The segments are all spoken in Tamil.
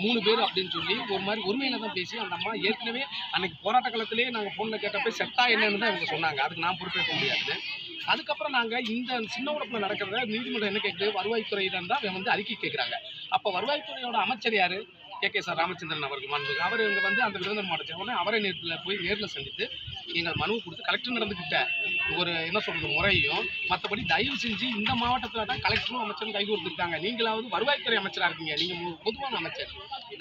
மூணு பேர் அப்படின்னு சொல்லி ஒரு மாதிரி உரிமையில தான் பேசி அந்த அம்மா ஏற்கனவே அன்னைக்கு போராட்ட காலத்திலேயே நாங்கள் ஃபோனில் கேட்டப்போ செட்டா என்னன்னு தான் அவங்க சொன்னாங்க. அதுக்கு நான் பொறுப்பேற்க முடியாது அதுக்கப்புறம் நாங்கள் இந்த சின்ன உடப்புல நடக்கிறத நீதிமன்றம் என்ன கேட்குது வருவாய்த்துறை தான் இவன் வந்து அறிக்கை கேட்குறாங்க அப்போ வருவாய்த்துறையோட அமைச்சர் யார்? கே கே சார் ராமச்சந்திரன் அவர்கள் மனு அவர் இங்கே வந்து அந்த விருதுநகர் மாவட்டத்தை உடனே அவரை நேரில் போய் நேரில் சந்தித்து எங்கள் மனுவை கொடுத்து கலெக்டர் நடந்துக்கிட்ட ஒரு என்ன சொல்றது முறையும் மற்றபடி தயவு செஞ்சு இந்த மாவட்டத்தில் தான் கலெக்டரும் அமைச்சரும் கைகோர்த்துருக்காங்க நீங்களாவது வருவாய்த்துறை அமைச்சராக இருக்கீங்க. நீங்கள் பொதுவான அமைச்சர்.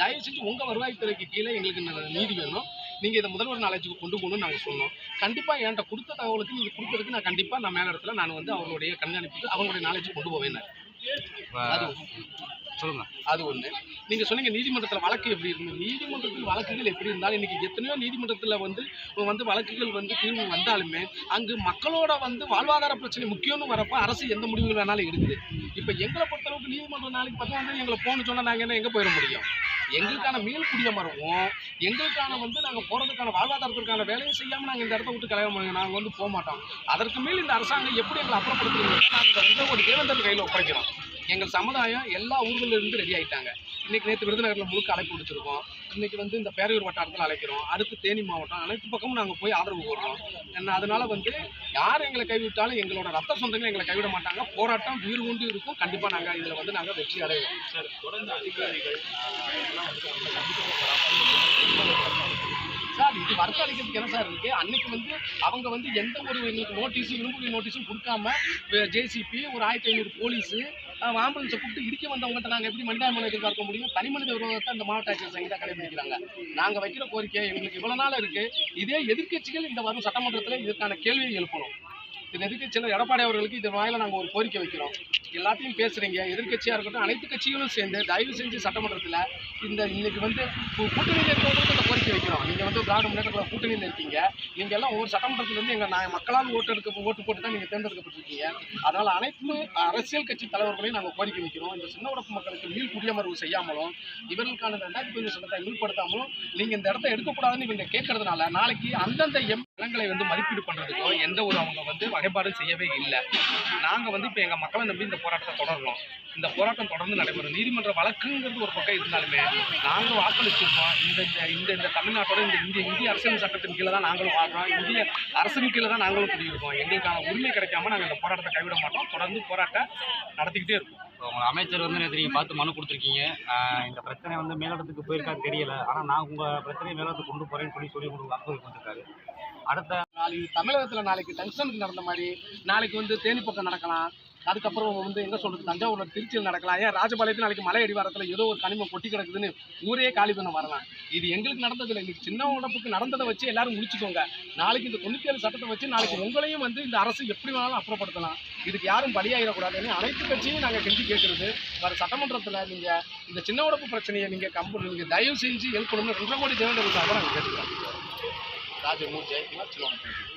தயவு செஞ்சு உங்கள் வருவாய்த்துறைக்கு கீழே எங்களுக்கு நீதி வேணும். நீங்கள் இதை முதல்வர் நாலேஜுக்கு கொண்டு போகணும்னு நாங்கள் சொன்னோம். கண்டிப்பாக என்கிட்ட கொடுத்த தகவலுக்கு நீங்கள் கொடுத்ததுக்கு நான் கண்டிப்பாக நான் மேல இடத்துல நான் வந்து அவங்களுடைய கண்காணிப்புக்கு அவங்களுடைய நாலேஜுக்கு கொண்டு போவேன் அது சொல்லுங்க. அது ஒன்று நீங்கள் சொன்னீங்க நீதிமன்றத்தில் வழக்கு எப்படி இருந்தது நீதிமன்றத்தில் வழக்குகள் எப்படி இருந்தாலும் இன்றைக்கி எத்தனையோ நீதிமன்றத்தில் வந்து வந்து வழக்குகள் வந்து தீர்வு வந்தாலுமே அங்கு மக்களோட வந்து வாழ்வாதார பிரச்சனை முக்கியம்னு வரப்போ அரசு எந்த முடிவுகள் வேணாலும் எடுக்குது. இப்போ எங்களை பொறுத்தளவுக்கு நீதிமன்றம் நாளைக்கு பார்த்தா வந்து எங்களை போகணும்னு சொன்னால் நாங்கள் என்ன எங்கே போயிட முடியும்? எங்களுக்கான மீள் குடியமரவும் எங்களுக்கான வந்து நாங்கள் போகிறதுக்கான வாழ்வாதாரத்திற்கான வேலையும் செய்யாமல் நாங்கள் இந்த இடத்த விட்டு கல்யாணம் நாங்கள் வந்து போக மாட்டோம். அதற்கு மேல் இந்த அரசாங்கம் எப்படி எங்களை அப்புறப்படுத்துறீங்க நாங்கள் இந்த ரெண்டு கோடி தேவேந்தர் கையில் ஒப்படைக்கிறோம். எங்கள் சமுதாயம் எல்லா ஊர்களில் இருந்து ரெடி ஆயிட்டாங்க. இன்னைக்கு நேற்று விருதுநகரில் முழுக்க அழைப்பு விடுச்சிருக்கோம் இன்னைக்கு வந்து இந்த பேரையூர் வட்டாரத்தில் அழைக்கிறோம். அடுத்து தேனி மாவட்டம். அனைத்து பக்கமும் நாங்கள் போய் ஆதரவு கோருறோம். என்ன அதனால வந்து யார் எங்களை கைவிட்டாலும் எங்களோட ரத்த சொந்தங்கள் எங்களை கைவிட மாட்டாங்க. போராட்டம் வீறு கொண்டு இருக்கும். கண்டிப்பாக நாங்கள் இதில் வந்து நாங்கள் வெற்றி அடைவோம். சார் தொடர்ந்து அதிகாரிகள் சார் இது வருத்தம் அளிக்கிறதுக்கு என்ன சார் இருக்கு? அன்னைக்கு வந்து அவங்க வந்து எந்த ஒரு எங்களுக்கு நோட்டீஸும் விரும்புகிற நோட்டீஸும் கொடுக்காம ஜேசிபி ஒரு ஆயிரத்தி ஐநூறு போலீஸு ஆம்புலன்ஸை கூப்பிட்டு இடிக்க வந்தவங்கள்ட்ட நாங்கள் எப்படி மனிதாபிமான எதிர்பார்க்க முடியும்? தனி மனித விரோதத்தை இந்த மாவட்ட ஆட்சியர் சங்கீதா கடைபிடிக்கிறாங்க நாங்கள் வைக்கிற கோரிக்கை எங்களுக்கு இவ்வளோ நாள் இருக்கு. இதே எதிர்க்கட்சிகள் இந்த வரும் சட்டமன்றத்தில் இதற்கான கேள்வியை எழுப்பணும். இது எதிர்க்கட்சியில் எடப்பாடி அவர்களுக்கு இது வாயில நாங்கள் ஒரு கோரிக்கை வைக்கிறோம். எல்லாத்தையும் பேசுறீங்க. எதிர்க்கட்சியாக இருக்கட்டும் அனைத்து கட்சிகளும் சேர்ந்து தயவு செஞ்சு சட்டமன்றத்தில் இந்த இன்னைக்கு வந்து கூட்டணியில் இருக்கிறவங்களுக்கு இந்த கோரிக்கை வைக்கிறோம். நீங்கள் வந்து திராவிட முன்னேற்ற கூட்டணியில் இருக்கீங்க. நீங்கள் எல்லாம் ஒவ்வொரு சட்டமன்றத்திலேருந்து எங்கள் நான் மக்களால் ஓட்டு எடுக்க ஓட்டு போட்டு தான் நீங்கள் தேர்ந்தெடுக்கப்பட்டிருக்கீங்க. அதனால் அனைத்து அரசியல் கட்சி தலைவர்களையும் நாங்கள் கோரிக்கை வைக்கிறோம். இந்த சின்ன உடப்பு மக்களுக்கு மீள் குடியமர்வு செய்யாமலும் இவர்களுக்கான ரெண்டாயிரத்தி பதினஞ்சு சட்டத்தை மீள்படுத்தாமலும் நீங்கள் இந்த இடத்த எடுக்கக்கூடாதுன்னு இவங்க கேட்கறதுனால நாளைக்கு அந்தந்த எம் இடங்களை வந்து மதிப்பீடு பண்ணுறதுக்கோ எந்த ஒரு அவங்க வந்து வகைப்பாடும் செய்யவே இல்லை. நாங்கள் வந்து இப்போ எங்கள் மக்களை நம்பி இந்த போராட்டத்தை தொடர்றோம். இந்த போராட்டம் தொடர்ந்து நடைபெறும். நீதிமன்ற வழக்குங்கிறது ஒரு பக்கம் இருந்தாலுமே நாங்கள் வாக்களிச்சிருக்கோம். இந்த இந்த இந்த இந்த தமிழ்நாட்டோட இந்த இந்திய இந்திய அரசியல் சட்டத்தின் கீழே தான் நாங்களும் வாழ்றோம். இந்திய அரசின் கீழே தான் நாங்களும் குடியிருக்கோம். எங்களுக்கான உரிமை கிடைக்காம நாங்கள் இந்த போராட்டத்தை கைவிட மாட்டோம். தொடர்ந்து போராட்டம் நடத்திக்கிட்டே இருக்கோம். உங்கள் அமைச்சர் வந்து நேற்று நீங்கள் பார்த்து மனு கொடுத்துருக்கீங்க. இந்த பிரச்சனை வந்து மேலிடத்துக்கு போயிருக்கா தெரியல. ஆனால் நான் உங்கள் பிரச்சனையை மேலிடத்துக்கு கொண்டு போகிறேன்னு சொல்லி சொல்லி உங்களுக்கு வாக்குறுதி கொடுத்துருக்காரு அடுத்த நாளைக்கு தமிழகத்தில் நாளைக்கு டங்ஷனுக்கு நடந்த மாதிரி நாளைக்கு வந்து தேனி பக்கம் நடக்கலாம். அதுக்கப்புறம் வந்து எங்கே சொல்கிறது தஞ்சாவூரில் திருச்சியில் நடக்கலாம். ஏன் ராஜபாளையத்தில் நாளைக்கு மலை அடிவாரத்தில் ஏதோ ஒரு கனிமம் கொட்டி கிடக்குதுன்னு ஊரே காலி பண்ண வரலாம். இது எங்களுக்கு நடந்ததில்லை இன்றைக்கி சின்ன உடம்புக்கு நடந்ததை வச்சு எல்லாரும் முடிச்சுக்கோங்க. நாளைக்கு இந்த தொண்ணூற்றி ஏழு சட்டத்தை வச்சு நாளைக்கு உங்களையும் வந்து இந்த அரசு எப்படி வேணாலும் அப்புறப்படுத்தலாம். இதுக்கு யாரும் பலியாயிடக்கூடாதுன்னு அனைத்து கட்சியும் நாங்கள் கெஞ்சி கேட்குறது வேறு சட்டமன்றத்தில் நீங்கள் இந்த சின்ன உடம்பு பிரச்சனையை நீங்கள் கம்பு நீங்கள் தயவு செஞ்சு எழுப்பணும்னு ரெண்டரை கோடி தேவையான நாங்கள் கேட்டுக்கிறோம். రాజు మూడు జయకుమార్ చిలవంతి